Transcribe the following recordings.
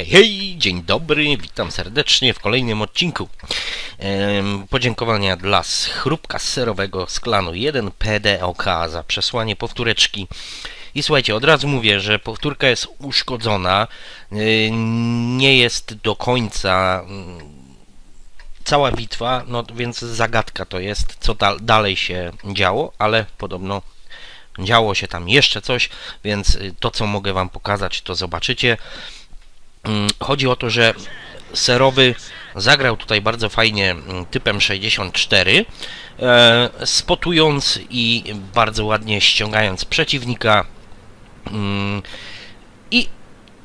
Hej, hej, dzień dobry, witam serdecznie w kolejnym odcinku. Ehm, podziękowania dla chrupka serowego z klanu 1 PDOK za przesłanie powtóreczki. I słuchajcie, od razu mówię, że powtórka jest uszkodzona, ehm, nie jest do końca mm, cała bitwa, no więc zagadka to jest, co da dalej się działo, ale podobno działo się tam jeszcze coś, więc to, co mogę Wam pokazać, to zobaczycie. Mm, chodzi o to, że serowy zagrał tutaj bardzo fajnie mm, typem 64, e, spotując i bardzo ładnie ściągając przeciwnika. Mm, I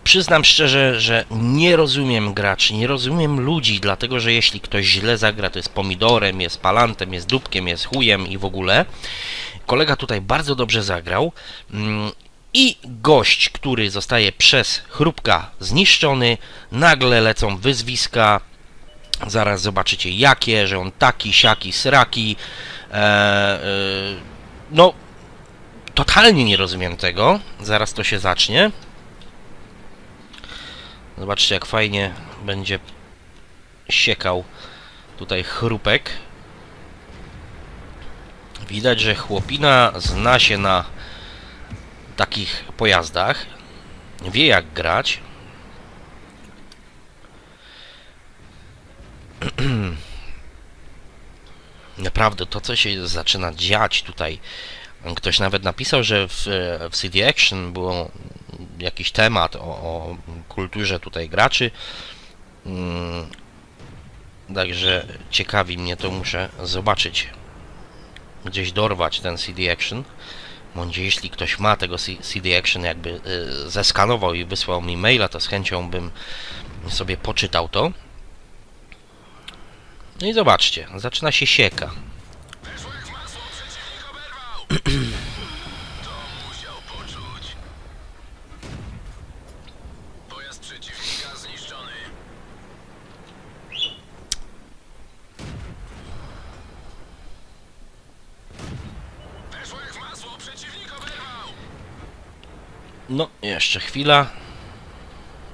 przyznam szczerze, że nie rozumiem graczy, nie rozumiem ludzi, dlatego że jeśli ktoś źle zagra, to jest pomidorem, jest palantem, jest dupkiem, jest chujem i w ogóle. Kolega tutaj bardzo dobrze zagrał i gość, który zostaje przez chrupka zniszczony, nagle lecą wyzwiska, zaraz zobaczycie jakie, że on taki, siaki, sraki, e, e, no totalnie nie rozumiem tego, zaraz to się zacznie. Zobaczcie jak fajnie będzie siekał tutaj chrupek. Widać, że chłopina zna się na takich pojazdach, wie jak grać. Naprawdę to, co się zaczyna dziać tutaj, ktoś nawet napisał, że w, w CD Action było jakiś temat o, o kulturze tutaj graczy. Mm, także ciekawi mnie to, muszę zobaczyć. Gdzieś dorwać ten CD Action bądź jeśli ktoś ma tego CD Action jakby y, zeskanował i wysłał mi maila, to z chęcią bym sobie poczytał to. No i zobaczcie, zaczyna się sieka. No, jeszcze chwila.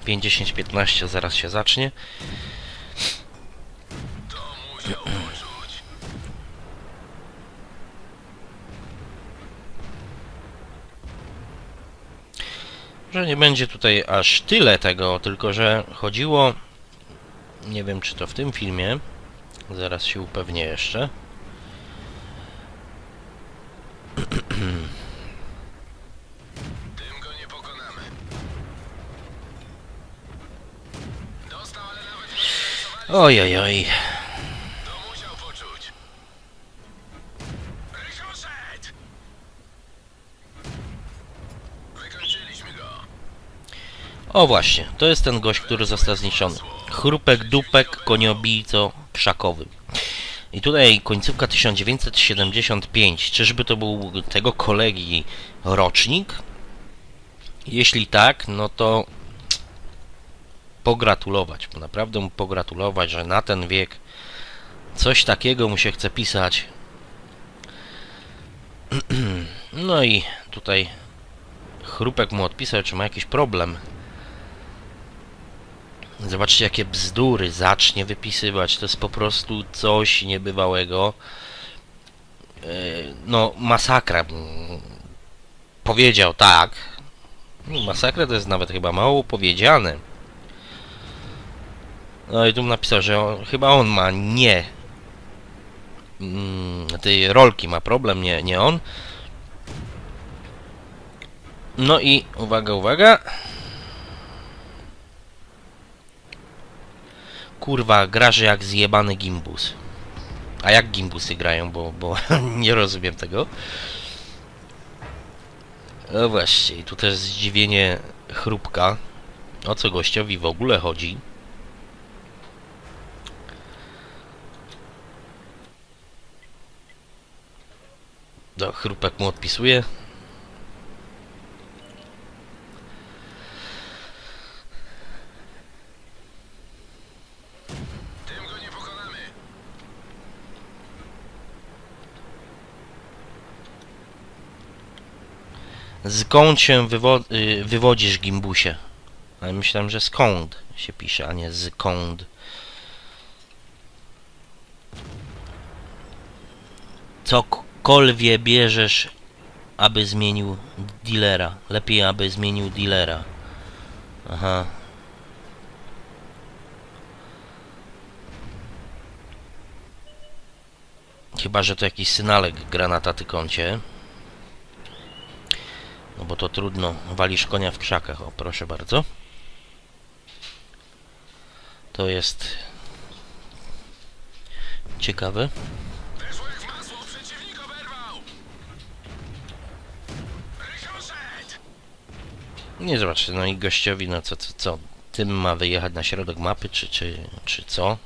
50-15 zaraz się zacznie. Że nie będzie tutaj aż tyle tego, tylko że chodziło... Nie wiem, czy to w tym filmie. Zaraz się upewnię jeszcze. Oj, oj, oj. O właśnie, to jest ten gość, który został zniszczony. Chrupek, dupek, koniobijco, krzakowy. I tutaj końcówka 1975. Czyżby to był tego kolegi rocznik? Jeśli tak, no to pogratulować, bo naprawdę mu pogratulować, że na ten wiek coś takiego mu się chce pisać. No i tutaj Chrupek mu odpisał, czy ma jakiś problem. Zobaczcie, jakie bzdury zacznie wypisywać. To jest po prostu coś niebywałego. E, no, masakra. Powiedział tak. No, masakra to jest nawet chyba mało powiedziane. No i tu napisał, że on, chyba on ma nie mm, tej rolki ma problem, nie, nie on. No i uwaga, uwaga. Kurwa, graże jak zjebany gimbus. A jak gimbusy grają, bo, bo nie rozumiem tego. No właśnie, tu też zdziwienie chrupka. O co gościowi w ogóle chodzi? Chrupek mu odpisuje. Skąd się wywo y, wywodzisz, Gimbusie? Ale myślałem, że skąd się pisze, a nie skąd. Cokolwiek bierzesz, aby zmienił dealera. Lepiej, aby zmienił dealera. Aha. Chyba, że to jakiś synalek gra na tatykącie. No bo to trudno. Walisz konia w krzakach. O, proszę bardzo. To jest ciekawe. Nie zobaczcie, no i gościowi, no co, co, co? Tym ma wyjechać na środek mapy, czy, czy, czy co?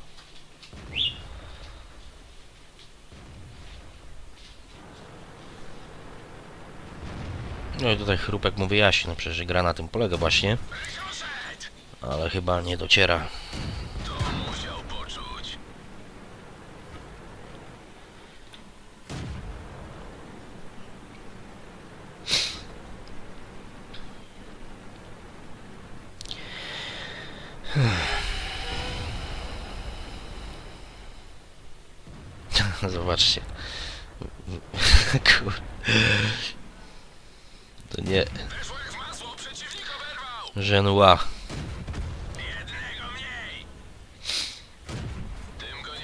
No i tutaj chrupek mu wyjaśni, no przecież gra na tym polega właśnie, ale chyba nie dociera. To musiał poczuć. Zobaczcie. Kur... To nie...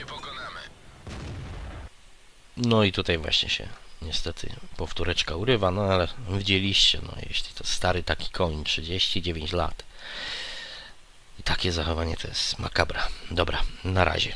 Pokonamy. No i tutaj właśnie się niestety powtóreczka urywa, no ale widzieliście, no jeśli to stary taki koń, 39 lat. I takie zachowanie to jest makabra. Dobra, na razie.